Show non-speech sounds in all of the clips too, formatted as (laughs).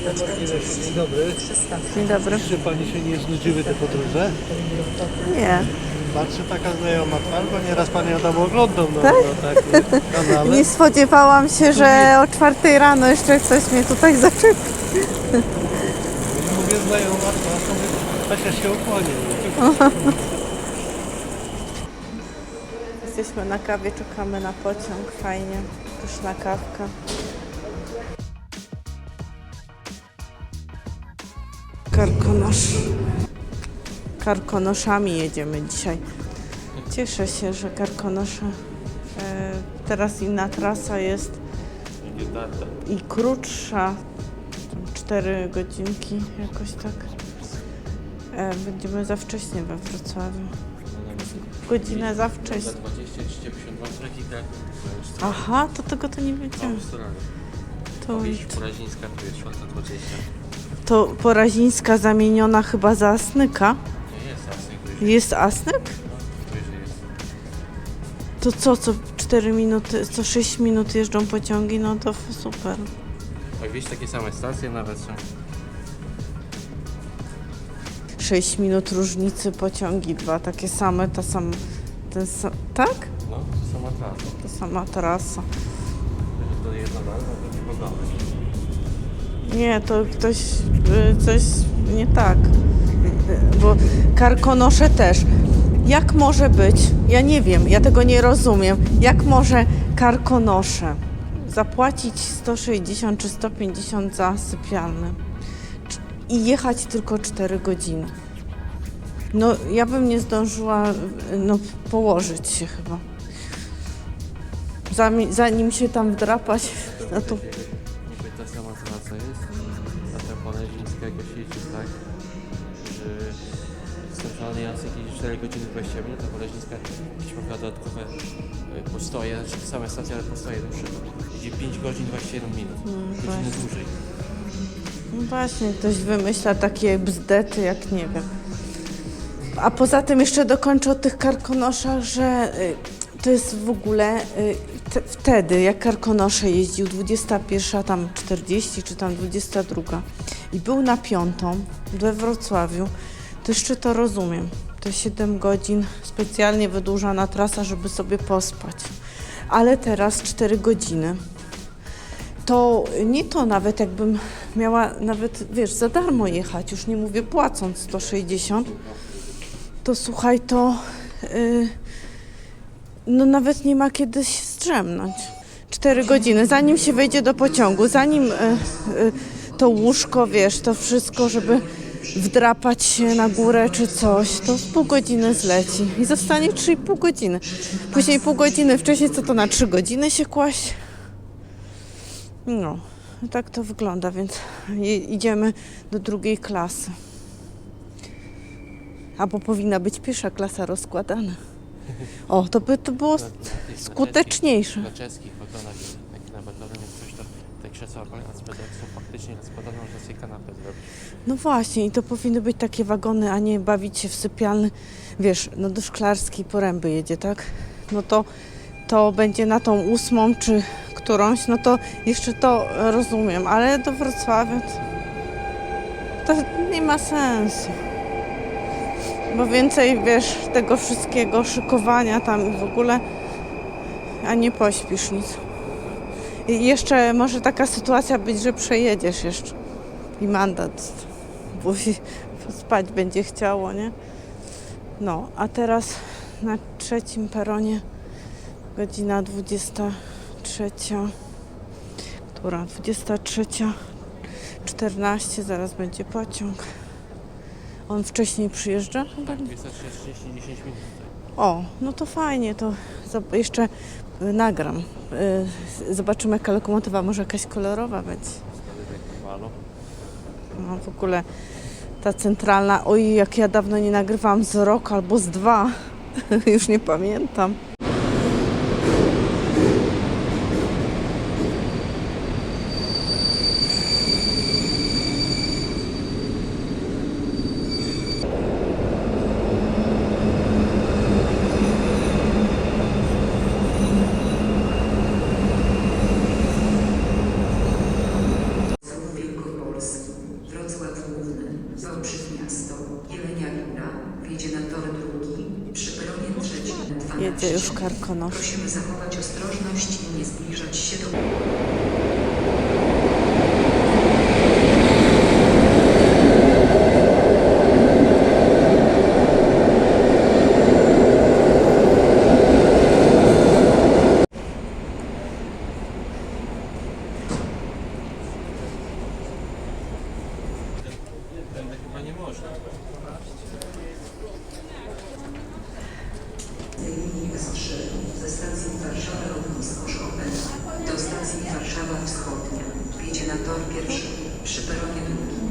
Dzień dobry. Dzień dobry. Czy Pani się nie znudziły te podróże? Nie. Patrzę taka znajoma twarz, bo nieraz Panią tam oglądam na, Tak? na takim kanale. Nie spodziewałam się, że o czwartej rano jeszcze ktoś mnie tutaj zaczepi. Mówię znajoma twarz, to mówię, Kasia się ukłania. Jesteśmy na kawie, czekamy na pociąg. Fajnie. Pyszna kawka. Karkonosz. Karkonoszami jedziemy dzisiaj. Cieszę się, że karkonosze. E, teraz inna trasa jest i krótsza. Tam Cztery godzinki, jakoś tak. E, będziemy za wcześnie we Wrocławiu. Godzinę za wcześnie. 20 czy 52 trafika. Aha, to tego to nie wiedziałam. To, Wieś Porazińska to jest 420. to Porazińska zamieniona chyba za Asnyka. Nie jest już Jest Asnyk? To co, co 4 minuty, co 6 minut jeżdżą pociągi, no to super. Tak wieś takie same stacje nawet są. 6 minut różnicy pociągi, dwa takie same, ta sama, ten sa, tak? No, to sama trasa. Ta sama trasa. To jedno raz, to nie pogamy. Nie, to ktoś, y, coś nie tak. Bo karkonosze też. Jak może być? Ja nie wiem, ja tego nie rozumiem. Jak może karkonosze zapłacić 160 czy 150 za sypialny i jechać tylko 4 godziny? No, ja bym nie zdążyła no, położyć się chyba. Zanim, zanim się tam wdrapać, no to Jedzie tak, że centralnej Jacek jedzie 4 godziny 20 minut, a Porazińska jakieś ma dodatkowe y, postoje, znaczy same stacje, ale postoje dłuższe. Jedzie 5 godzin 21 minut. Godziny właśnie. dłużej. No właśnie, ktoś wymyśla takie bzdety, jak nie wiem. A poza tym jeszcze dokończę o tych karkonoszach, że y, to jest w ogóle y, te, wtedy, jak karkonosze jeździł, 21, tam 40 czy tam 22 i był na piątą we Wrocławiu, to jeszcze to rozumiem. To 7 godzin specjalnie wydłużana trasa, żeby sobie pospać. Ale teraz 4 godziny to nie to nawet jakbym miała nawet, wiesz, za darmo jechać, już nie mówię płacąc 160, to słuchaj, to y, no nawet nie ma kiedy się zdrzemnąć. Cztery godziny, zanim się wejdzie do pociągu, zanim y, y, to łóżko, wiesz, to wszystko, żeby wdrapać się na górę czy coś, to z pół godziny zleci i zostanie 3,5 godziny. Później pół godziny wcześniej, co to na 3 godziny się kłaść? No, tak to wygląda, więc idziemy do drugiej klasy. Albo powinna być pierwsza klasa rozkładana. O, to by to było skuteczniejsze. Na czeskich wagonach, jak na wagonem jest coś, to te krzesła ortopedyczne są faktycznie rozkładane, można sobie kanapę zrobić. No właśnie, i to powinny być takie wagony, a nie bawić się w sypialny. Wiesz, no do szklarskiej poręby jedzie, tak? No to, to będzie na tą ósmą czy którąś, no to jeszcze to rozumiem, ale do Wrocławia to, to nie ma sensu. Bo więcej, wiesz, tego wszystkiego, szykowania tam i w ogóle, a nie pośpisz nic. I jeszcze może taka sytuacja być, że przejedziesz jeszcze i mandat, bo spać będzie chciało, nie? No, a teraz na trzecim peronie godzina 23, która 23.14, zaraz będzie pociąg. On wcześniej przyjeżdża? Chyba. 230 10 minut. O, no to fajnie, to jeszcze nagram. Y, Zobaczymy jaka lokomotywa, może jakaś kolorowa malu. No w ogóle ta centralna, oj jak ja dawno nie nagrywałam z rok albo z dwa, (laughs) już nie pamiętam. Karkonosz. Prosimy zachować ostrożność i nie zbliżać się do stacji Warszawa Lotnisko Chopin do stacji Warszawa Wschodnia. Jedzie na tor pierwszy przy peronie drugim.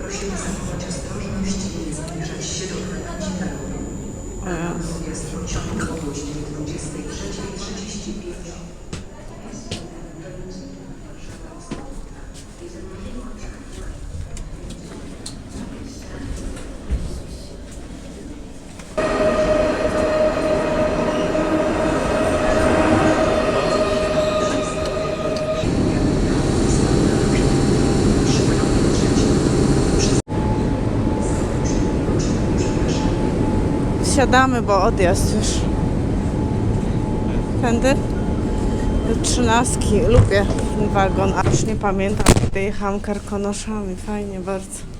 Prosimy zachować ostrożność i nie zbliżać się do krawędzi peronu. Odjazd pociągu o godzinie 23.35. Wsiadamy, bo odjazd już. Tędy? Trzynastki. Lubię ten wagon, a już nie pamiętam, kiedy jechałam karkonoszami. Fajnie bardzo.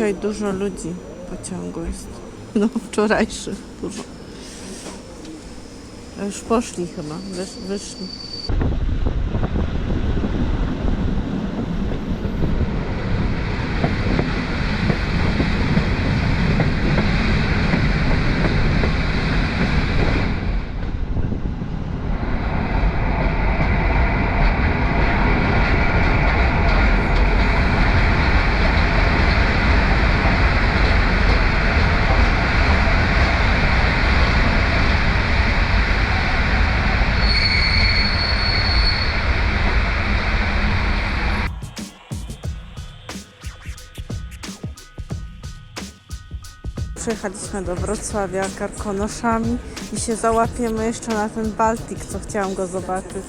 Dzisiaj dużo ludzi w pociągu jest. No, wczorajszy dużo. Już poszli chyba, wysz, wyszli. Przyjechaliśmy do Wrocławia karkonoszami i się załapiemy jeszcze na ten Baltik, co chciałam go zobaczyć.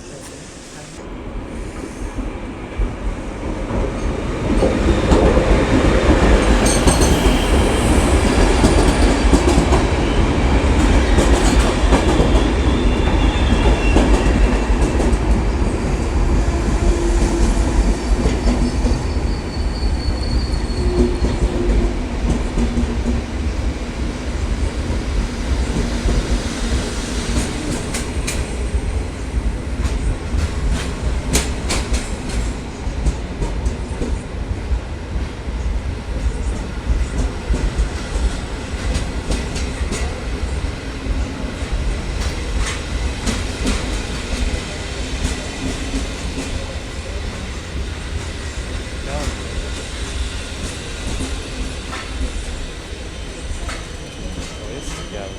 To jest białe.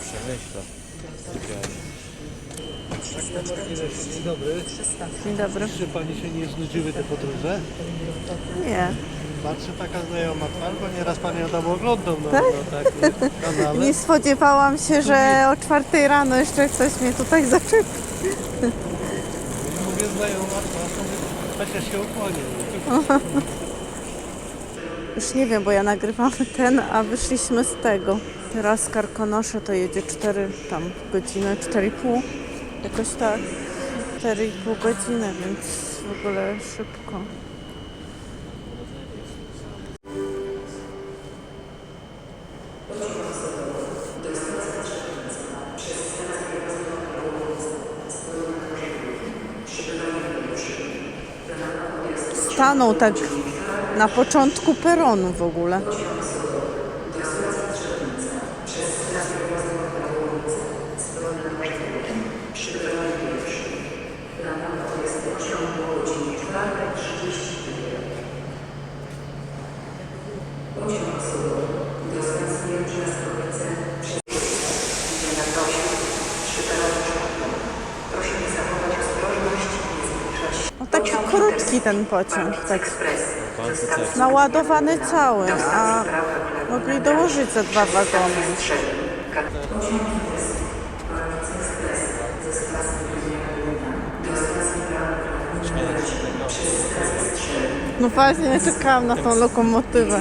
Przemyśla. Sypialnie. Dzień dobry. Dzień dobry. Czy pani się nie znudziły te podróże? Nie, Patrzę taka znajoma twarz, bo nieraz panią tam oglądam na, Tak? na takim kanale. nie spodziewałam się, że o czwartej rano jeszcze ktoś mnie tutaj zaczepi. Mówię znajoma twarz, to mówię, Kasia się ukłonię. Już nie wiem, bo ja nagrywam ten, a wyszliśmy z tego. Teraz Karkonosze to jedzie 4 tam godziny, 4,5 jakoś tak. 4,5 godziny, więc w ogóle szybko. Stanął tak na początku peronu w ogóle. Ten pociąg, tak naładowany cały, a mogli dołożyć ze dwa wagony. No właśnie, czekałam na tą lokomotywę.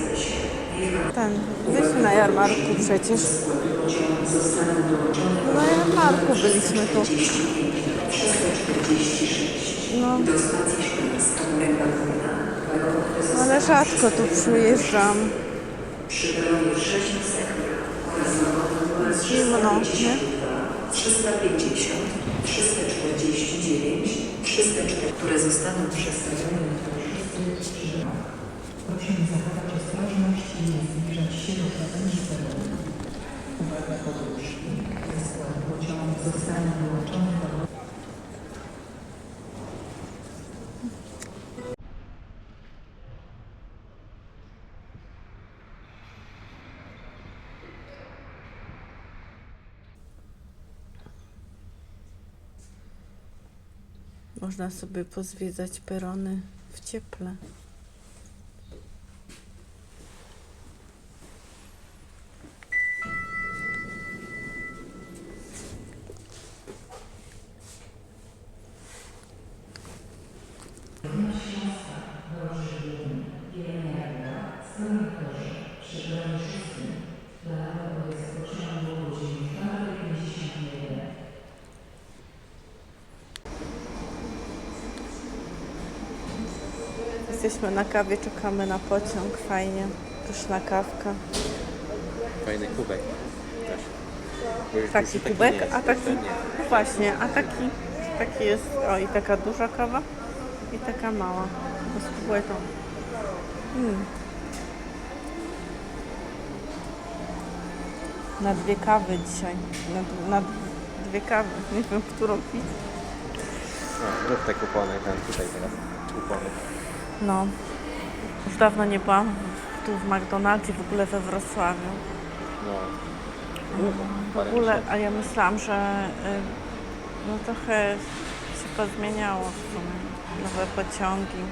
Ten, byliśmy na jarmarku przecież. Na jarmarku byliśmy tu. No. Ale rzadko tu przyjeżdżam. Zimno, nie? 350, 349, 304, które zostaną przestawione do Prosimy zachować ostrożność i nie zbliżać się do krawędzi peronu. Uwaga podróżni. Skład pociągu zostanie wyłączony Można sobie pozwiedzać perony w cieple. Jesteśmy na kawie, czekamy na pociąg, fajnie. Pyszna kawka. Fajny kubek też. Bo już Taki kubek, nie jest, a taki, nie. no właśnie, a taki, taki jest, o i taka duża kawa i taka mała. To spróbuję tą. Mm. Na dwie kawy dzisiaj, na, na dwie kawy, nie wiem, którą pić. No, rób te kupony, ten tutaj teraz. Kupony. No, już dawno nie byłam tu w McDonaldzie, w ogóle we Wrocławiu. No. W ogóle, a ja myślałam, że y, no trochę się pozmieniało w sumie. Nowe pociągi.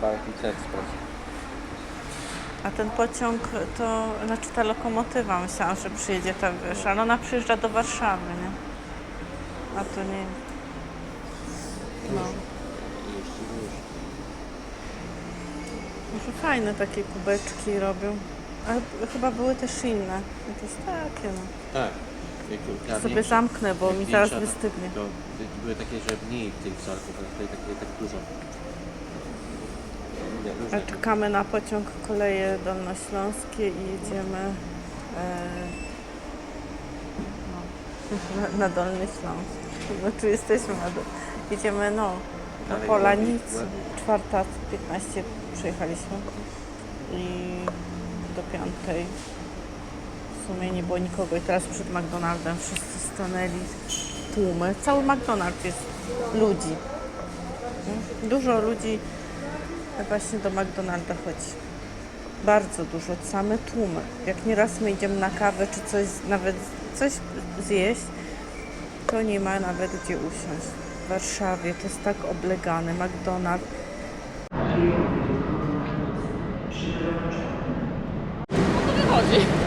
Baltic Express. A ten pociąg to, znaczy ta lokomotywa, myślałam, że przyjedzie ta, wiesz, ale ona przyjeżdża do Warszawy, nie? A to nie... No. Już, już. Może fajne takie kubeczki robią. Ale chyba były też inne. Jakieś takie, no. Tak. Ta Sobie zamknę, bo mi zaraz większa, wystygnie. To były takie, że mniej tych wzorków, a tutaj takie tak dużo. Nie, A czekamy na pociąg koleje dolnośląskie i jedziemy e, no, (laughs) na, Dolny Śląsk. Znaczy jesteśmy na, jedziemy no, na Polanicy. Czwarta, 15 przyjechaliśmy i do piątej w sumie nie było nikogo i teraz przed McDonaldem wszyscy stanęli tłumy. Cały McDonald's jest ludzi. Dużo ludzi właśnie do McDonalda chodzi. Bardzo dużo, same tłumy. Jak nieraz my idziemy na kawę czy coś, nawet coś zjeść, to nie ma nawet gdzie usiąść. W Warszawie to jest tak oblegane. McDonald's No to wychodzi.